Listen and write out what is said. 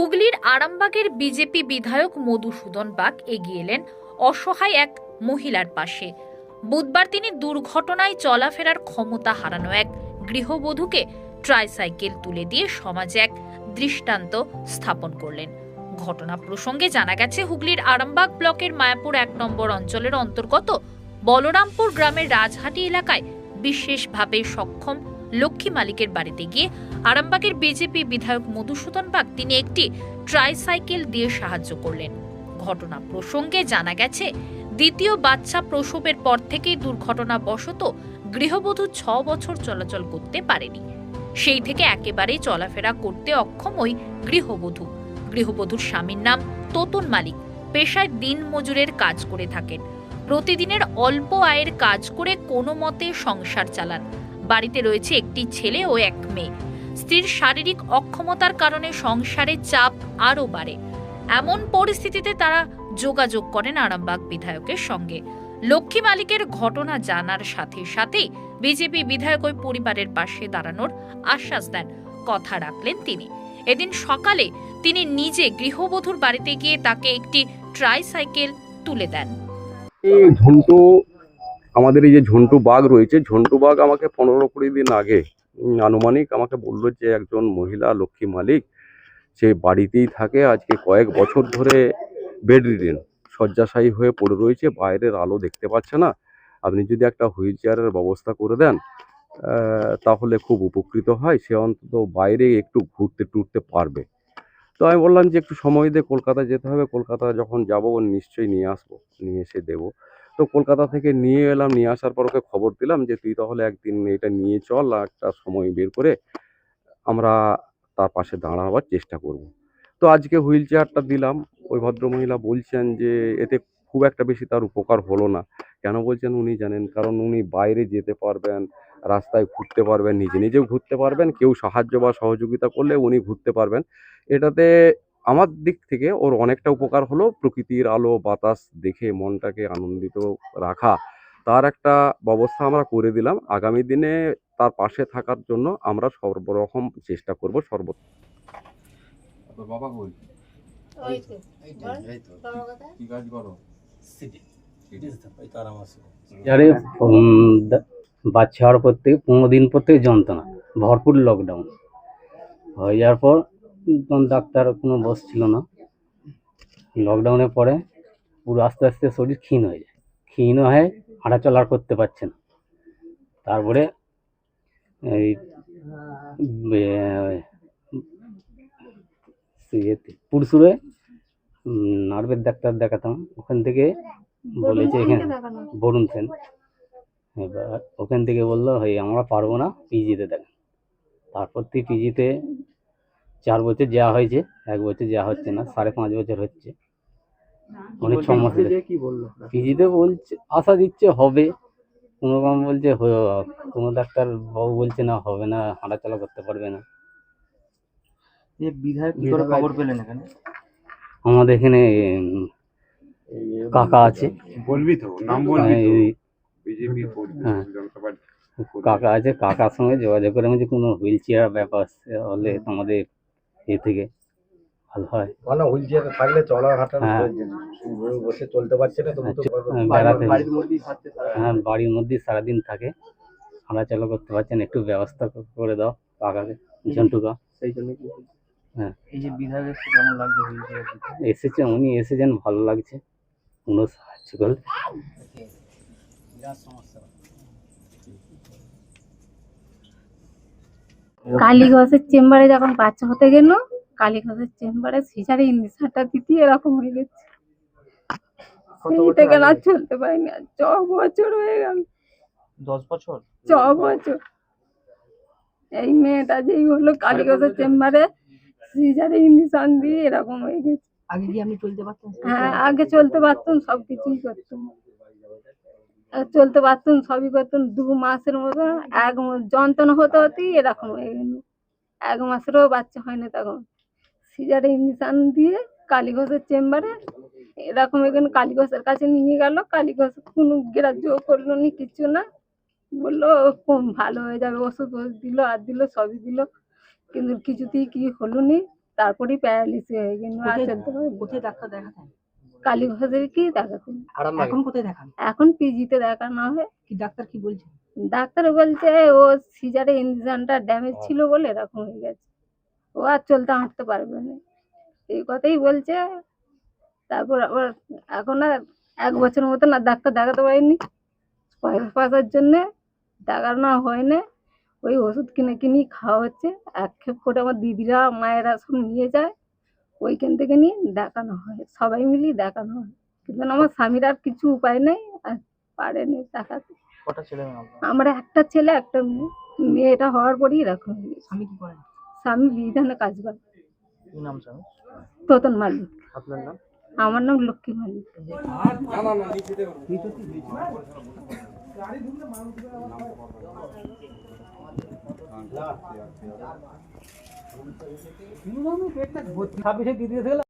হুগলির আরামবাগের বিজেপি বিধায়ক মধুসূদন বাগ এগিয়ে এলেন অসহায় এক মহিলার পাশে। বুধবার তিনি দুর্ঘটনায় চলাফেরার ক্ষমতা হারানো এক গৃহবধূকে ট্রাইসাইকেল তুলে দিয়ে সমাজে এক দৃষ্টান্ত স্থাপন করলেন। ঘটনা প্রসঙ্গে জানা গেছে, হুগলির আরামবাগ ব্লকের মায়াপুর এক নম্বর অঞ্চলের অন্তর্গত বলরামপুর গ্রামের রাজহাটি এলাকায় বিশেষভাবে সক্ষম লক্ষ্মী মালিকের বাড়িতে গিয়ে আরামবাগের বিজেপি বিধায়ক মধুসূদন বাগ তিনি একটি ট্রাইসাইকেল দিয়ে সাহায্য করলেন। ঘটনা প্রসঙ্গে জানা গেছে, দ্বিতীয় বাচ্চা প্রসবের পর থেকেই দুর্ঘটনা দুর্ঘটনাবশত গৃহবধূ ছ বছর চলাচল করতে পারেনি। সেই থেকে একেবারেই চলাফেরা করতে অক্ষম ওই গৃহবধূ। গৃহবধূর স্বামীর নাম তোতন মালিক, পেশায় দিন মজুরের কাজ করে থাকেন। প্রতিদিনের অল্প আয়ের কাজ করে কোনো মতে সংসার চালান। বাড়িতে রয়েছে একটি ছেলে ও এক মেয়ে। স্ত্রীর শারীরিক অক্ষমতার কারণে সংসারের চাপ আরও বাড়ে। এমন পরিস্থিতিতে তারা যোগাযোগ করেন আরামবাগ বিধায়কের সঙ্গে। লক্ষ্মী মালিকের ঘটনা জানার সাথে সাথেই বিজেপি বিধায়ক ওই পরিবারের পাশে দাঁড়ানোর আশ্বাস দেন, কথা রাখলেন তিনি। এদিন সকালে তিনি নিজে গৃহবধূর বাড়িতে গিয়ে তাকে একটি ট্রাইসাইকেল তুলে দেন। আমাদের এই যে ঝন্টু বাঘ রয়েছে, ঝন্টু বাঘ আমাকে পনেরো কুড়ি দিন আগে আনুমানিক আমাকে বলল যে একজন মহিলা লক্ষ্মী মালিক, সে বাড়িতেই থাকে, আজকে কয়েক বছর ধরে বেড রিডেন শয্যাশায়ী হয়ে পড়ে রয়েছে, বাইরের আলো দেখতে পাচ্ছে না। আপনি যদি একটা হুইল চেয়ারের ব্যবস্থা করে দেন তাহলে খুব উপকৃত হয়, সে অন্তত বাইরে একটু ঘুরতে টুরতে পারবে। তো আমি বললাম যে একটু সময় দিয়ে কলকাতা যেতে হবে, কলকাতা যখন যাব, নিশ্চয়ই নিয়ে আসব, নিয়ে এসে দেবো। তো কলকাতা থেকে নিয়ে এলাম, নিয়ে আসার পর ওকে খবর দিলাম যে, তুই তাহলে একদিন এটা নিয়ে চল একটা সময় বের করে আমরা তার পাশে দাঁড়াবার চেষ্টা করব। তো আজকে হুইল চেয়ারটা দিলাম। ওই ভদ্রমহিলা বলছেন যে, এতে খুব একটা বেশি তার উপকার হলো না। কেন বলছেন উনি জানেন? কারণ উনি বাইরে যেতে পারবেন, রাস্তায় ঘুরতে পারবেন, নিজে নিজেও ঘুরতে পারবেন, কেউ সাহায্য বা সহযোগিতা করলে উনি ঘুরতে পারবেন। এটাতে আমার দিক থেকে ওর অনেকটা উপকার হলো প্রকৃতির আলো বাতাস দেখে মনটাকে আনন্দিত রাখা। তার একটা ব্যবস্থা আমরা করে দিলাম। আগামী দিনে তার পাশে থাকার জন্য আমরা সর্বরকম চেষ্টা করব সর্ব তোর বাবা কই? ওই তো। বল, এই তো। বাবা কোথায়? কি কাজ করো? সিটি। সিটি ওই তার আমার সাথে যারে উম, দা- বাচ্চা হওয়ার পর থেকে পনেরো দিন পর থেকে যন্ত্রণা ভরপুর লকডাউন হয়ে যাওয়ার পর ডাক্তার কোনো বস ছিল না। লকডাউনের পরে পুরো আস্তে আস্তে শরীর ক্ষীণ হয়ে যায়। ক্ষীণ হয়ে হাঁটা চলার করতে পারছে না। তারপরে এই পুরসুরে নার্ভের ডাক্তার দেখাতাম। ওখান থেকে বলেছে এখানে বরুণ সেন। এবার ওখান থেকে বলল ভাই আমরা পারব না পিজিতে দেখেন। তারপর থেকে পিজিতে চার বছর যাওয়া হয়েছে এক বছর যাওয়া হচ্ছে না সাড়ে পাঁচ বছর হচ্ছে। অনেক ছ মাস কি বলল? পিজিতে বলছে আশা দিচ্ছে হবে। কোনো রকম বলছে কোনো ডাক্তার বাবু বলছে না হবে না হাঁটাচলা করতে পারবে না। বিধায়ক কি করে খবর পেলেন এখানে? আমাদের এখানে কাকা আছে। বলবি তো নাম এই বিজেপি হ্যাঁ। কাকা আছে কাকার সঙ্গে যোগাযোগ করে আমি যে কোনো হুইল চেয়ার ব্যাপার হলে আমাদের এ থেকে ভালো হয়। মানে হুইল চেয়ারে থাকলে চলা হাঁটা হ্যাঁ। বসে চলতে পারছে না তো হ্যাঁ, বেড়াতে বাড়ির মধ্যেই থাকতে হ্যাঁ বাড়ির মধ্যেই সারাদিন থাকে। হাঁটাচলা করতে পারছেন একটু ব্যবস্থা করে দাও কাকাকে ঝন্টুকা সেই জন্য হ্যাঁ। এই যে বিধায়ক কেমন লাগছে এসেছে উনি এসেছেন ভালো লাগছে। কোনো সাহায্য করলে। কালী ঘোষের চেম্বারে যখন বাচ্চা হতে গেল কালী ঘোষের চেম্বারে সিজারে ইঞ্জেকশনটা দিতে এরকম হয়ে গেছে। সেই থেকে না চলতে পারিনি আর ছ বছর হয়ে গেল। দশ বছর? ছ বছর। এই মেয়েটা যেই হলো কালী ঘোষের চেম্বারে সিজারে ইঞ্জেকশন দিয়ে এরকম হয়ে গেছে। আগে কি আপনি চলতে পারতেন হ্যাঁ আগে চলতে পারতাম সব কিছুই করতাম। চলতে পারতাম সবই করতাম দু মাসের মতো এক যন্ত্রণা হতে হতেই এরকম হয়ে গেল। এক মাসেরও বাচ্চা হয়নি তখন। সিজারে ইঞ্জেকশন দিয়ে কালী ঘোষের চেম্বারে এরকম এখানে কালী ঘোষের কাছে নিয়ে গেল কালী ঘোষ কোনো গ্রাহ্য করল নি কিছু না। বলল কম ভালো হয়ে যাবে ওষুধ ওষুধ দিল আর দিল সবই দিল। কিন্তু কিছুতেই কি হলো নি তারপরেই প্যারালিসিস হয়ে গেল আর চলতে পারি কোথায় ডাক্তার দেখাতেন? কালীঘাটের কি দেখাতেন এখন কোথায় দেখান এখন পিজিতে দেখানো হয় কি ডাক্তার কি বলছে? ডাক্তার বলছে ও সিজারে ইঞ্জিনটা ড্যামেজ ছিল বলে এরকম হয়ে গেছে। ও আর চলতে হাঁটতে পারবে না। এই কথাই বলছে। তারপর আবার এখন আর এক বছর মতন আর ডাক্তার দেখাতে পারিনি। পয়সা পয়সার জন্যে দেখানো হয় না ওই ওষুধ কিনে কিনে খাওয়া হচ্ছে। এক খেপ করে আমার দিদিরা মায়েরা সব নিয়ে যায়। ওইখান থেকে নিয়ে দেখানো হয়। সবাই মিলিয়ে দেখানো হয়। কিন্তু আমার স্বামীর আর কিছু উপায় নেই আর পারেনি দেখাতে? আমার একটা ছেলে একটা মেয়ে। মেয়েটা হওয়ার পরই এরকম হয়ে স্বামী কি করেন? স্বামী বিধানে কাজ করে। কি নাম স্বামী তোতন মালিক। আপনার নাম? আমার নাম লক্ষ্মী মালিক। પેટ ભૂત ખાબી છે દીધી